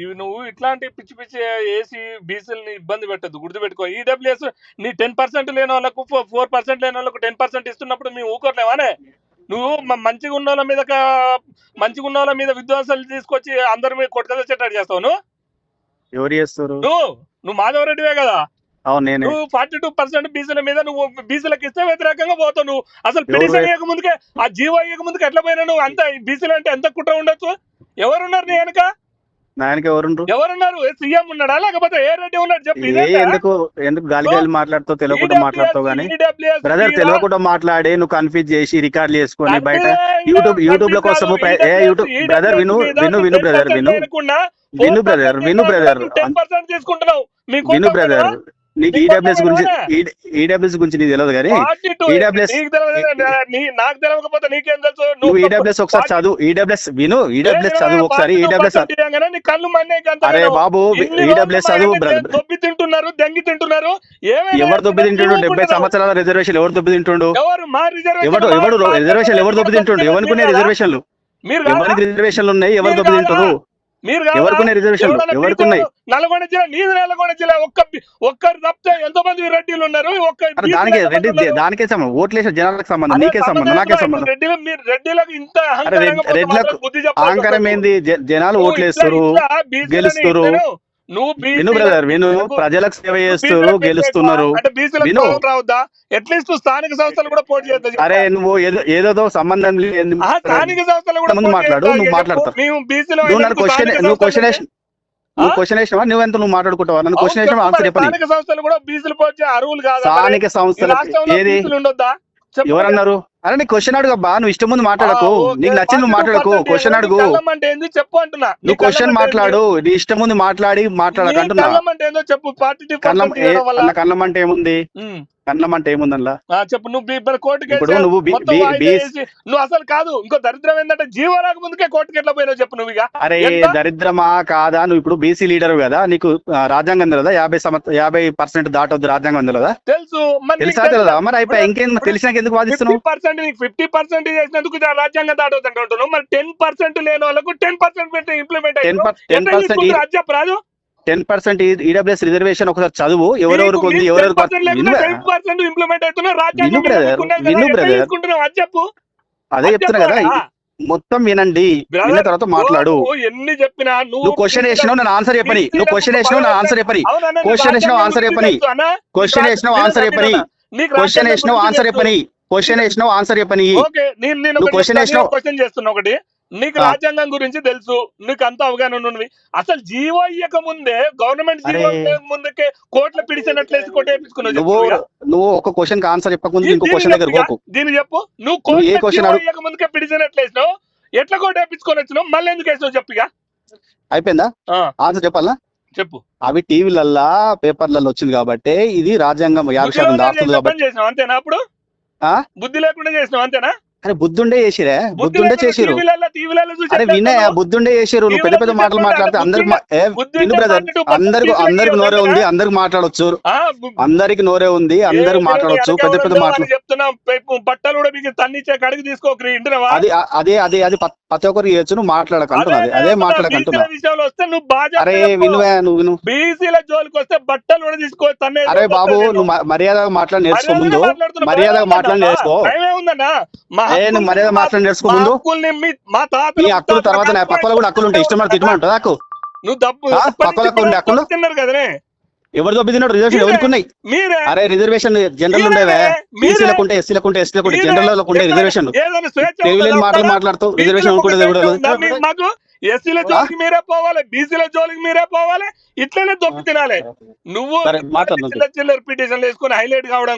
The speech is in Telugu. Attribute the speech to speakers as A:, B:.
A: ఇవి నువ్వు ఇట్లాంటి పిచ్చి పిచ్చి వేసి బీసీలని ఇబ్బంది పెట్టద్దు. గుర్తుపెట్టుకో ఈడబ్ల్యూఎస్ నీ టెన్ పర్సెంట్ లేని వాళ్ళకు ఫోర్ పర్సెంట్ లేని వాళ్ళకు టెన్ పర్సెంట్ ఇస్తున్నప్పుడు మేము ఊకోట్లేవానే నువ్వు మంచిగా ఉన్న వాళ్ళ మీద మంచిగా ఉన్న వాళ్ళ మీద విధ్వంసాలు తీసుకొచ్చి అందరి మీద కొట్టుకొచ్చేటట్టు చేస్తావు నువ్వు?
B: ఎవరు చేస్తారు?
A: నువ్వు? నువ్వు మాధవరెడ్డివే కదా?
B: అవును నేనే.
A: నువ్వు ఫార్టీ టూ పర్సెంట్ బీసీల మీద నువ్వు బీసీలకు ఇస్తే వ్యతిరేకంగా పోతావు నువ్వు. అసలు పిటిషన్ అయ్యక ముందుకే ఆ జీవో అయ్యక ముందుకు ఎట్లా పోయినా నువ్వు అంత బీసీలు అంటే ఎంత కుట్ర ఉండొచ్చు? ఎవరున్నారు నీ వెనక?
B: నాయనకి ఎవరుండ్రు?
A: ఎవరున్నారు? సీఎం ఉన్నాడా? లేకపోతే ఏ రెడ్డి ఉన్నాడు చెప్పు?
B: ఎందుకు? ఎందుకు గాలి గాలి మాట్లాడుతావు తెలియకుండా మాట్లాడుతావు గానీ? బ్రదర్ తెలియకుండా మాట్లాడి నువ్వు కన్ఫ్యూజ్ చేసి రికార్డులు చేసుకొని బయట యూట్యూబ్ యూట్యూబ్లో
A: కాదు.
B: ఏ యూట్యూబ్
A: EWS
B: బ్రదర్ విను
A: మీద
B: విను విను బ్రదర్
A: 10%
B: విను. విను
A: 4%
B: బ్రదర్ విను బ్రదర్
A: 10% తీసుకుంటున్నావు. మీకు
B: విను బ్రదర్ నీకు ఈడబ్ల్యూఎస్ గురించి
A: తెలియదా?
B: ఈడబ్ల్యూఎస్ గురించి నీకు తెలియదు కానీ
A: 42
B: EWS
A: నీకు తెలియకపోతే నీకేం తెలుసు?
B: నువ్వు ఈడబ్ల్యూఎస్ ఒకసారి చదువు ఈడబ్ల్యూఎస్ విను ఈడబ్ల్యూఎస్ చదువు ఒకసారి ఈడబ్ల్యూఎస్
A: కళ్ళు
B: అరే బాబు ఈడబ్ల్యూఎస్ చదువు
A: దొబ్బి తింటున్నారు దెంగి తింటున్నారు?
B: ఎవరు దొబ్బి తింటుండు? డెబ్బై. సంవత్సరాల రిజర్వేషన్ ఎవరు దొబ్బి తింటుండు?
A: ఎవరు? మా రిజర్వేషన్ మా
B: రిజర్వేషన్ ఎవరు దొబ్బి తింటుండు? ఎవరికి? రిజర్వేషన్లు? ఎవరికి రిజర్వేషన్లు ఉన్నాయి? ఎవరు దొబ్బి? తింటారు
A: మీరు నల్గొండ జిల్లా నీది నల్గొండ జిల్లా ఒక్క ఒక్కరు తప్పితే ఎంతో మంది రెడ్డిలు ఉన్నారు ఒక్క
B: దానికి రెడ్డి? దానికే సంబంధం ఓట్లేసిన జనాలకు సంబంధం నీకే సంబంధం నాకే. సంబంధం
A: రెడ్డిలు మీరు రెడ్డిలకు ఇంత
B: రెడ్లకు అహంకారం. ఏంది జనాలు ఓట్లేస్తారు గెలుస్తారు.
A: నువ్వు
B: విను బ్రదర్ విను ప్రజలకు సేవ చేస్తారు
A: బీసీలకు
B: గెలుస్తున్నారు. విను.
A: రావద్దా? అట్లీస్ట్ స్థానిక సంస్థలు కూడా పోటీ చేద్దాం
B: అరే నువ్వు ఏదో సంబంధం లేదు
A: స్థానిక సంస్థలు కూడా
B: ముందు మాట్లాడు. నువ్వు మాట్లాడతావు. నువ్వు నన్ను క్వశ్చన్ నువ్వు క్వశ్చన్
A: సంస్థలు
B: వేసిన నువ్వు క్వశ్చన్ వేసినావా? నువ్వెంత నువ్వు మాట్లాడుకుంటావా? నన్ను క్వశ్చన్
A: చెప్పు
B: ఆన్సర్
A: మరి,
B: చెప్పని
A: స్థానిక సంస్థలు కూడా బీసీలు పోతే అరువులు కాదా?
B: స్థానిక సంస్థలు ఏది? ఎవరన్నారు? అరే నీ క్వశ్చన్ అడుగు అబ్బా. నువ్వు ఇష్టం ముందు మాట్లాడకు. నీకు నచ్చింది నువ్వు మాట్లాడకు.
A: 42%
B: క్వశ్చన్ అడుగు.
A: కళ్ళం అంటే ఏంది చెప్పు అంటున్నా.
B: నువ్వు క్వశ్చన్
A: కళ్ళం
B: మాట్లాడు. నీ ఇష్టం ముందు మాట్లాడి
A: ఏంది?
B: మాట్లాడక
A: నీ
B: అంటున్నా
A: కళ్ళం అంటే ఏందో చెప్పు. పార్టీ
B: అన్న కన్నం అంటే ఏముంది. కన్నం అంటే ఏముంది అందులో
A: ఆ, చెప్పు నువ్వు మరి కోర్టుకి
B: ఇప్పుడు నువ్వు
A: నువ్వు అసలు కాదు ఇంకో దరిద్రం ఏంటంటే జీవో రాక ముందుకే కోర్టుకి ఎట్లా పోయినావు చెప్పు నువ్వు ఇక.
B: అరే? దరిద్రమా కాదా? నువ్వు ఇప్పుడు బీసీ లీడర్ కదా నీకు రాజ్యాంగం తెలియదా యాభై సంవత్సరం యాభై పర్సెంట్ దాటొద్దు రాజ్యాంగం తెలియదా
A: తెలుసు మరి
B: తెలుసా తెలియదా మరి అయిపోయి ఇంకేం తెలిసినాక ఎందుకు వాదిస్తున్నావు?
A: పర్సెంట్ నీకు ఫిఫ్టీ పర్సెంట్ చేసినందుకు రాజ్యాంగం దాటవుతుంది అంటున్నావు. మరి టెన్ పర్సెంట్ లేని వాళ్ళకు ten percent implement
B: ten ten percent
A: రాజ్యం రాదు
B: టెన్ పర్సెంట్ ఈడబ్ల్యూఎస్ రిజర్వేషన్ ఒకసారి చదువు. ఎవరెవరికి ఉంది ఎవరెవరికి
A: ఇంప్లిమెంట్ అవుతున్నారు అది
B: చెప్తున్నా కదా. మొత్తం వినండి. విన్న తర్వాత మాట్లాడు.
A: నువ్వు ఎన్ని చెప్పినా
B: నువ్వు క్వశ్చన్ వేసినావు నేను ఆన్సర్ చెప్పని. నువ్వు క్వశ్చన్ వేసినావు నేను ఆన్సర్ చెప్పని. Question వేసినావు,
A: గురించి
B: చెప్పని. క్వశ్చన్ వేసినావు ఆన్సర్ చెప్పని. క్వశ్చన్ వేసినావు ఆన్సర్. చెప్పని. క్వశ్చన్ వేసినావు ఆన్సర్ చెప్పని. నువ్వు
A: చెప్తాను,
B: వేసినావు.
A: క్వశ్చన్ చేస్తున్నా ఒకటి. నీకు. రాజ్యాంగం గురించి తెలుసు నీకు అంత అవగాహన ఉన్నది అసలు జీవో ఇయ్యక ముందే గవర్నమెంట్ జీవో ముందుకే కోట్ల పిడిచినట్లేసి కొట్టేపించుకున్నావు
B: నువ్వు ఒక క్వశ్చన్కి ఆన్సర్ చెప్పకుండా
A: దీ-
B: ఇంకో క్వశ్చన్ దగ్గర. పోకు.
A: దీన్ని చెప్పు. నువ్వు కోట్ల జీవో ఇయ్యక ముందుకే పిడిచినట్లేసినావు ఎట్లా కొట్టేపించుకొని వచ్చినావు మళ్ళీ ఎందుకు వేసినావు చెప్పు ఇక.
B: అయిపోయిందా?
A: ఆ,
B: ఆన్సర్ చెప్పాలా?
A: చెప్పు.
B: అవి టీవీలల్లా పేపర్లలో వచ్చింది కాబట్టి ఇది రాజ్యాంగం యాభై శాతం
A: చేసిన
B: కాబట్టి.
A: అంతేనా అప్పుడు?
B: ఆ?
A: బుద్ధి లేకుండా చేసినావు అంతేనా?
B: అరే బుద్ధుండే చేసిరే
A: బుద్ధి
B: బుద్ధుండే చేసిరు. అరే
A: ఎట్లా
B: వినే
A: చేస్తావు?
B: బుద్ధుండే చేసిరు నువ్వు పెద్ద పెద్ద మాటలు మాట్లాడితే అందరికి విను బ్రదర్
A: 42%
B: అందరికి అందరికి నోరే? ఉంది అందరికి మాట్లాడొచ్చు. అందరికి నోరే ఉంది అందరికి మాట్లాడొచ్చు పెద్ద పెద్ద మాటలు.
A: బట్టలు కూడా మీకు తన్నిచ్చే కడిగి ఇంటున్నావా
B: అది అదే అదే అది ప్రతి ఒక్కరు చేయొచ్చు నువ్వు మాట్లాడక అంటున్నా అదే అదే మాట్లాడక అంటున్నా
A: బీసీల విషయంలో వస్తే నువ్వు బాగా
B: అరే వినువే నువ్వు విను.
A: బీసీల జోలికి వస్తే బట్టలు కూడా తీసుకో
B: అరే బాబు నువ్వు మర్యాదగా మాట్లాడి నేర్చుకో ముందు. మర్యాదగా మాట్లాడి నేర్చుకో. నువ్వు మర్యాద మాట్లాడి నేర్చుకో ముందు.
A: మా తాత
B: నీ హక్కులు తర్వాత నా పక్కల కూడా హక్కులు ఉంటాయి ఇష్టం తిట్టమని ఉంటుంది నాకు
A: నువ్వు డబ్బు
B: ఆ, పక్కలకు ఉండే హక్కులు?
A: తిన్నారు కదనే
B: రిజర్వేషన్. ఎవరికి అరే రిజర్వేషన్ జనరల్ ఉండేవే. బీసీలకు ఉంటే ఎస్సీలకు ఉంటే ఎస్టీలకు ఉంటే. జనరల్ ఉండే రిజర్వేషన్. తెలియలేని? మాటలు మాట్లాడుతూ రిజర్వేషన్ అనుకుంటే
A: మాకు? ఎస్సీల జోలికి మీరే పోవాలి బీసీల జోలికి మీరే పోవాలి ఇట్లనే దొప్పి తినాలి. నువ్వు చిల్లర చిల్లర పిటిషన్లు వేసుకొని హైలైట్ కావడం